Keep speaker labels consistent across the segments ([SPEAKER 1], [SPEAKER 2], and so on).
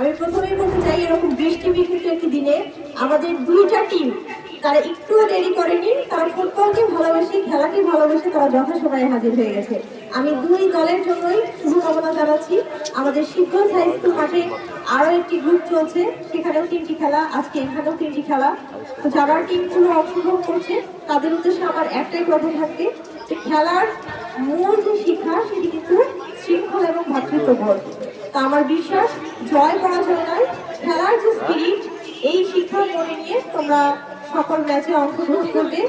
[SPEAKER 1] আমি প্রথমেই বলতে চাই, এরকম বৃষ্টি বিঘ্নিত একটি দিনে আমাদের দুইটা টিম তারা একটুও দেরি করেনি, তারা ফুটবলকে ভালোবেসে, খেলাকে ভালোবেসে তারা যথাসময়ে হাজির হয়ে গেছে। আমি দুই দলের জন্যই শুভকামনা জানাচ্ছি। আমাদের শিবগঞ্জ হাই স্কুল মাঠে আরও একটি গ্রুপ চলছে, সেখানেও তিনটি খেলা, আজকে এখানেও তিনটি খেলা। তো যারা টিমগুলো অংশগ্রহণ করছে, তাদের উদ্দেশ্যে আমার একটাই কথা থাকবে যে খেলার মূল যে শিক্ষা, সেটি কিন্তু শৃঙ্খলা এবং ভ্রাতৃত্ববোধ তা আমার বিশ্বাস, জয় পরাজয় নয় খেলার যে স্পিরিট এই শিক্ষা মনে নিয়ে তোমরা সকল ম্যাচে অংশগ্রহণ করবে।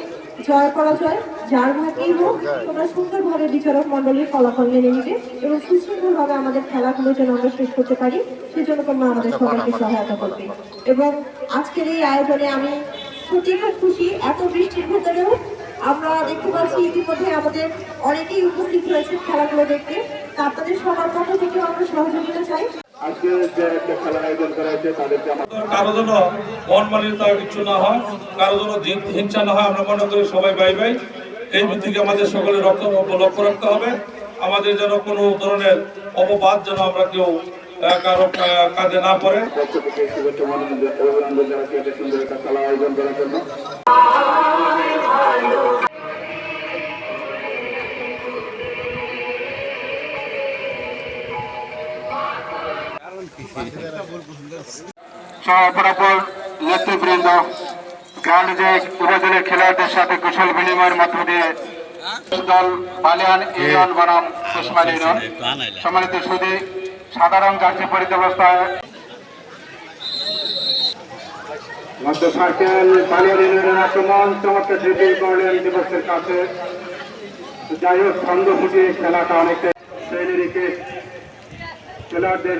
[SPEAKER 1] জয় পরাজয়, যার ভাগ্যেই হোক, তোমরা সুন্দরভাবে বিচারক মন্ডলীর ফলাফল মেনে নিবে এবং সুশৃঙ্খলভাবে আমাদের খেলাগুলো যেন আমরা শেষ করতে পারি, সেজন্য তোমরা আমাদের সবাইকে সহায়তা করবে। এবং আজকের এই আয়োজনে আমি সত্যি খুব খুশি, এত বৃষ্টির ভেতরেও আমরা দেখতে পাচ্ছি ইতিমধ্যে আমাদের অনেকেই উপস্থিত হয়েছে খেলাগুলো দেখতে। আপনাদের সবার পক্ষ থেকেও আমরা সহযোগিতা চাই।
[SPEAKER 2] আজকে যে একটা খেলার আয়োজন করা
[SPEAKER 3] জন্য কিছু না হয় কারও জন্য হিংসা না হয় আমরা মনে করি সবাই বাই বাই। এই ভিত্তিকে আমাদের সকলে রক্ত লক্ষ্য রাখতে হবে। আমাদের যেন কোনো ধরনের অপবাদ যেন আমরা কেউ কারও কাঁধে না পড়ে।
[SPEAKER 2] শুভেচ্ছা অভিনন্দন জানাচ্ছি এত সুন্দর একটা খেলা আয়োজন করার জন্য। সহপরাপর নেতৃবৃন্দ গ্রাউন্ডে উপজেলার খেলোয়াড়দের সাথে কুশল বিনিময়ের মধ্য দিয়ে দল বালিয়ান ইউনিয়ন বনাম কুসমাল ইউনিয়ন। সম্মানিত সুদী সাধারণ জার্সি পরিত মধ্য সার্কেল, বালিয়ান ইউনিয়নের আক্রমণ, চমৎকার ড্রিপিং করলেন দিবসের কাছে। যাই হোক, ছন্দ ফুটিয়ে খেলাটা অনেকটা শ্রেণীকে খেলোয়াড়দের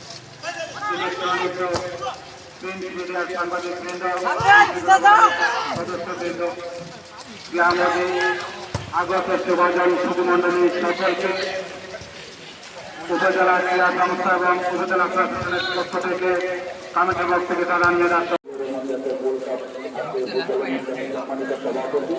[SPEAKER 2] সাংবাদিক সদস্যবৃন্দ গ্রামে আগত সেবাজন সুধুমণ্ডলী সকলকে উপজেলা ক্রীড়া সংস্থা এবং উপজেলা প্রশাসনের পক্ষ থেকে কমিটির থেকে তারা নিয়ে সভাপতি